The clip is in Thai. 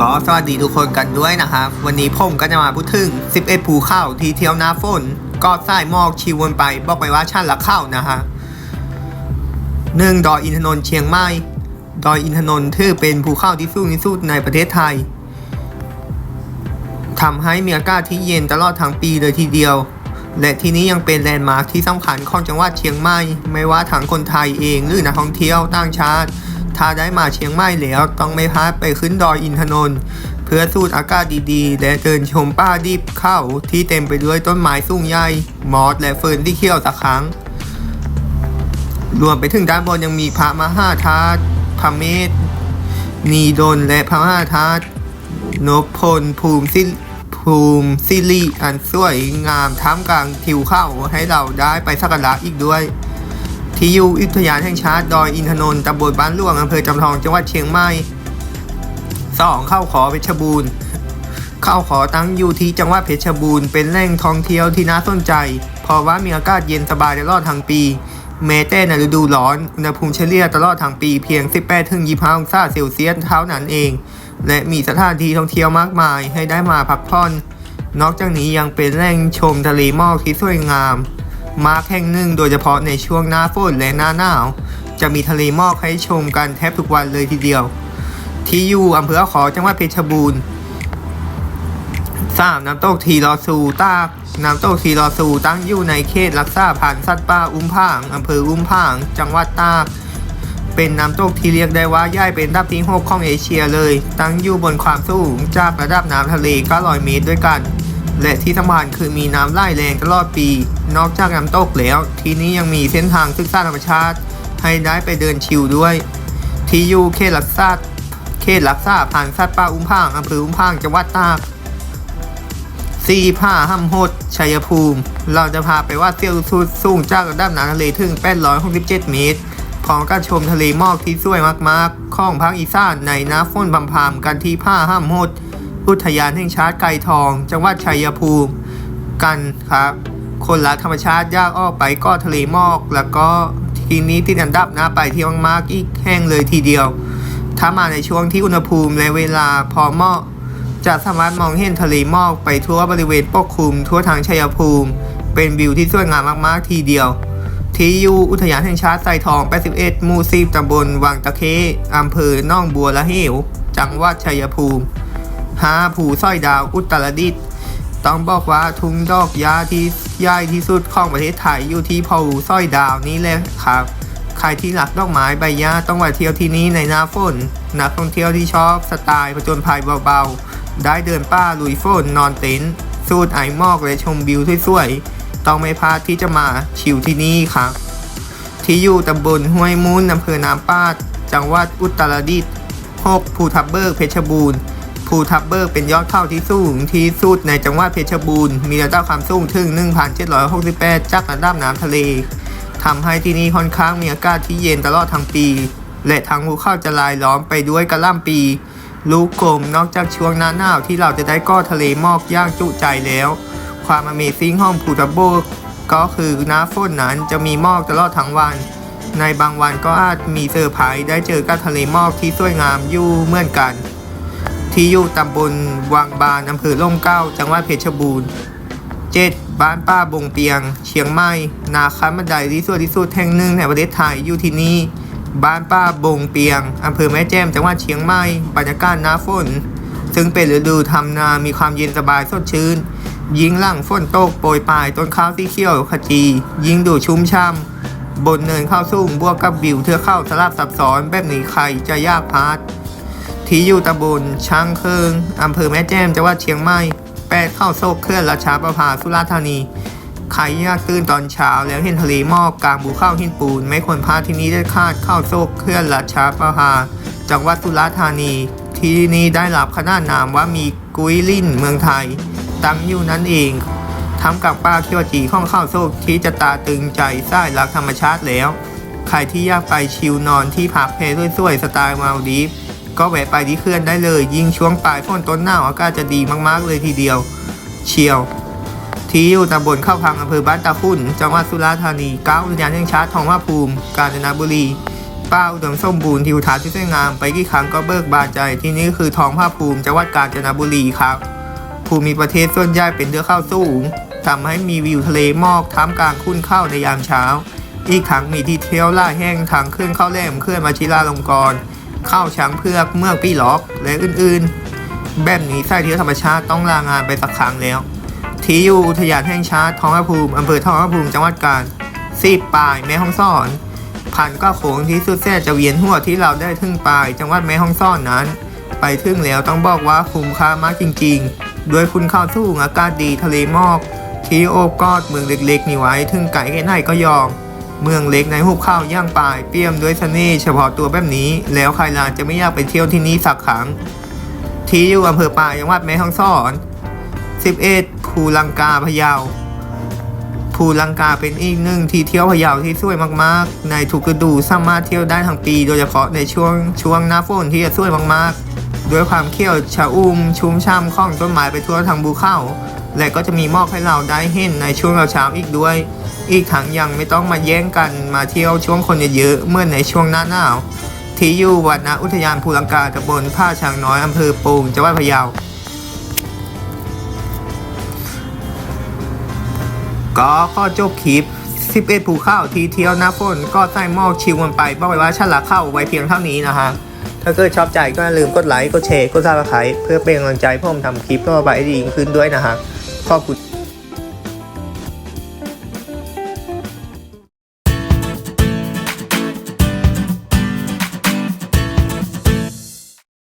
ก็สวัสดีทุกคนกันด้วยนะครับ วันนี้ผมก็จะมาพูดถึง 11 ภูเขาที่เที่ยวหน้าฝน ก็สายหมอกชิววนไป บอกไปว่าชั้นละเข้านะฮะหนึ่งดอยอินทนนท์เชียงใหม่ ดอยอินทนนท์ถือเป็นภูเขาที่สูงที่สุดในประเทศไทยทำให้มีอากาศที่เย็นตลอดทั้งปีเลยทีเดียว และที่นี้ยังเป็นแลนด์มาร์คที่สำคัญของจังหวัดเชียงใหม่ ไม่ว่าทั้งคนไทยเองหรือนักท่องเที่ยวต่างชาติ ถ้าได้มาเชียงใหม่แล้วต้องไม่พลาดไปขึ้นดอยอินทนนท์เพื่อสูดอากาศดีๆ และเดินชมป่าดิบเข้าที่เต็มไปด้วยต้นไม้สูงใหญ่มอสและเฟิร์นที่เขียวสักครั้ง รวมไปถึงด้านบนยังมีพระมหาธาตุพระเมธนีดลและพระมหาธาตุนพพลภูมิสิภูมิสิริอันสวยงามท่ามกลางทิวเข้าให้เราได้ไปสักการะอีกด้วย ที่อยู่อุทยานแห่งชาติดอยอินทนนท์ตำบลบ้านหลวงอำเภอจำทองจังหวัดเชียงใหม่สองเข้าขอเพชรบูรณ์เข้าขอตั้งอยู่ที่จังหวัดเพชรบูรณ์เป็นแหล่งท่องเที่ยวที่น่าสนใจ เพราะว่ามีอากาศเย็นสบายตลอดทั้งปี แม้แต่ในฤดูร้อน อุณหภูมิเฉลี่ยตลอดทั้งปีเพียง 18-25 องศาเซลเซียสเท่านั้นเอง และมีสถานที่ท่องเที่ยวมากมายให้ได้มาพักผ่อน นอกจากนี้ยังเป็นแหล่งชมทะเลหมอกที่สวยงาม มากแห่งหนึ่งโดยเฉพาะในช่วงหน้าฝนและหน้าหนาว จะมีทะเลหมอกให้ชมกันแทบทุกวันเลยทีเดียว ที่อยู่อำเภอขอจังหวัดเพชรบูรณ์สามน้ำตกทีรอซูตากน้ำตกทีรอซูตั้งอยู่ในเขตรักษาพันธุ์สัตว์ป่าอุ้มผางอำเภออุ้มผาง จังหวัดตาก เป็นน้ำตกที่เรียกได้ว่าใหญ่เป็นดับที่6ของเอเชียเลย ตั้งอยู่บนความสูงจากระดับน้ำทะเล900เมตรด้วยกัน และที่สำคัญคือมีน้ำไหลแรงตลอดปี นอกจากน้ำตกแล้ว ที่นี้ยังมีเส้นทางศึกษาธรรมชาติ ให้ได้ไปเดินชิลด้วย ที่อยู่เขตรักษาเขตรักษาพันธุ์สัตว์ป่าอุ้มผางอำเภออุ้มผางจังหวัดตากซีผ้าห้ำหดชัยภูมิ เราจะพาไปว่าเซี่ยวสุดสูงจากระดับน้ำทะเลถึง 867 เมตร พร้อมกับชมทะเลหมอกที่สวยมากๆ ของภาคอีสานในน้ำฝนพำพามกันที่ผ้าห้ำหด อุทยานแห่งชาติไก่ทอง จังหวัดชัยภูมิกันครับ คนรักธรรมชาติยากออกไปก็ทะเลหมอก แล้วก็ทีนี้ติดอันดับนะไปเที่ยวมากๆอีกแห่งเลยทีเดียว ถ้ามาในช่วงที่อุณหภูมิและเวลาพอเหมาะจะสามารถมองเห็นทะเลหมอกไปทั่วบริเวณปกคลุมทั่วทางชัยภูมิ เป็นวิวที่สวยงามมากๆทีเดียว ที่อยู่อุทยานแห่งชาติไซทอง 81 หมู่10ตำบลวังตะเคอำเภอน่องบัวละเหว จังหวัดชัยภูมิ หาผูสร้อยดาวอุตรดิตถ์ต้องบอกว่าทุ่งดอกยาที่ใหญ่ที่สุดของประเทศไทยอยู่ที่ภูสร้อยดาวนี้เลยครับ ใครที่รักดอกไม้ใบหญ้าต้องมาเที่ยวที่นี่ในหน้าฝน นักท่องเที่ยวที่ชอบสไตล์ผจญภัยเบาๆ ได้เดินป่าลุยฝนนอนเต็นท์สูดไอหมอกและชมวิวสวยๆ ต้องไม่พลาดที่จะมาชิลที่นี่ครับ ที่อยู่ตำบลห้วยมูลอำเภอน้ำปาด จังหวัดอุตรดิตถ์หกภูทับเบิกเพชรบูรณ์ ภูทับเบิกเป็นยอดเขาที่สูงที่สุดในจังหวัดเพชรบูรณ์มีระดับความสูงถึง 1,768 จากระดับน้ำทะเลทำให้ที่นี่ค่อนข้างมีอากาศที่เย็นตลอดทั้งปี และทั้งภูเขาจะลายล้อมไปด้วยกระล่ำปี ลูกกลมนอกจากช่วงหน้าหนาวที่เราจะได้ก็ทะเลหมอกย่างจุใจแล้ว ความอเมซิ่งห้องภูทับเบิกก็คือหน้าฝนนั้นจะมีหมอกตลอดทั้งวัน ในบางวันก็อาจมีเซอร์ไพรส์ได้เจอกับทะเลหมอกที่สวยงามอยู่เหมือนกัน ที่อยู่ตำบลวังบานอำเภอล่มเก้า จังหวัดเพชรบูรณ์เจ็ดบ้านป้าบงเปียง เชียงใหม่ นาคันบันไดที่สวยที่สุดแห่งหนึ่งในประเทศไทยอยู่ที่นี่ บ้านป้าบงเปียงอำเภอแม่แจ่มจังหวัดเชียงใหม่บรรยากาศหน้าฝน ซึ่งเป็นฤดูทำนา มีความเย็นสบายสดชื่น ยิงหลังฝนตกโปรยปลายต้นข้าวที่เขียวขจี ยิงดูชุ่มช่ำบนเนินข้าวสูงบวกกับวิวเทือกเข้าสลับซับซ้อนแบบนี้ใครจะยากพลาด ที่อยู่ตำบลช้างเคิงอำเภอแม่แจ่มจังหวัดเชียงใหม่แปดเข้าโซกเคลื่อนราชาประภาสุราษฎร์ธานีใครอยากตื่นตอนเช้าแล้วเห็นทะเลหมอกกลางภูเขาหินปูน ไม่ควรพลาดที่นี้ได้คาดเข้าโซกเคลื่อนราชาประภาจังหวัดสุราษฎร์ธานี ที่นี้ได้รับขนานนามว่ามีกุ้ยลิ่นเมืองไทย ตั้งอยู่นั่นเองทำกับป้าเคียวจีข้องข้าวโซกที่จะตาตึงใจสายรักธรรมชาติแล้ว ใครที่อยากไปชิลนอนที่พักเพสวยๆสไตล์มาลดีฟ ก็แวะไปที่เขื่อนได้เลย ยิ่งช่วงปลายฝนต้นหนาวอากาศจะดีมากๆเลยทีเดียว เชียว ที่อยู่ตำบลข้าพังอำเภอบ้านตาขุนจังหวัดสุราษฎร์ธานีก้าวอุทยานแห่งชาติทองว่าภูมิ กาญจนบุรีป่าอุดมสมบูรณ์ทิวทัศน์ที่สวยงามไปกี่ครั้งก็เบิกบานใจที่นี่คือทองภาภูมิจังหวัดกาญจนบุรีครับ ภูมิประเทศส่วนใหญ่เป็นเทือกเขาสูงทำให้มีวิวทะเลหมอกท่ามกลางคุ้นเข้าในยามเช้า อีกทั้งมีที่เที่ยวล่าแห้งทางขึ้นเข้าแหลมเคลื่อนมาชิลาลงกรณ์ ข้าวช้างเพือกเมืองปีล็อกและอื่นๆ แบบนี้สายเที่ยวธรรมชาติต้องลางานไปสักครั้งแล้ว ที่อยู่อุทยานแห่งชาติท้องพระภูมิอำเภอท้องพระภูมิจังหวัดกาญสิบปลายแม่ฮ่องสอนผ่านก็โขงที่สุดแท้จะเวียนหัวที่เราได้ถึงปลายจังหวัดแม่ฮ่องสอนนั้น ไปถึงแล้วต้องบอกว่าคุ้มค่ามากจริงๆ ด้วยคุณข้าวสูงอากาศดีทะเลหมอก ที่โอบกอดเมืองเล็กๆ นี่ไว้ถึงไก่แค่ไหนก็ยอม เมืองเล็กในหุบเขาย่างปลายเปี่ยมด้วยเสน่ห์เฉพาะตัวแบบนี้ แล้วใครล่ะจะไม่อยากไปเที่ยวที่นี่สักครั้ง ที่อยู่อำเภอปลายจังหวัดแม่ฮ่องสอน 11ภูลังกาพะเยาภูลังกาเป็นอีกหนึ่งที่เที่ยวพะเยาที่สวยมากๆ ในทุกฤดูสามารถเที่ยวได้ทั้งปี โดยเฉพาะในช่วงช่วงหน้าฝนที่จะสวยมากๆ ด้วยความเขี้ยวชะอุ่มชุ่มช่ำของต้นไม้ไปทั่วทั้งภูเขา และก็จะมีมอกให้เราได้เห็นในช่วงเช้าอีกด้วย อีกทั้งยังไม่ต้องมาแย่งกันมาเที่ยวช่วงคนเยอะๆเมื่อในช่วงหน้าหนาว ที่อยู่วัดณอุทยานภูลังกาตำบลผ้าช้างน้อยอำเภอปูงจังหวัดพะเยาก็ข้อจบคลิป 11 ภูเข้าที่เที่ยวหน้าฝนก็ใส่หมอกชิวกันไปบอกไว้ว่าฉันละเข้าไว้เพียงเท่านี้นะฮะ ถ้าเกิดชอบใจก็อย่าลืมกดไลค์ กดแชร์ กดซับสไครต์เพื่อเป็นกำลังใจให้ผมทำคลิปต่อไปให้ดีขึ้นด้วยนะฮะ ขอบคุณ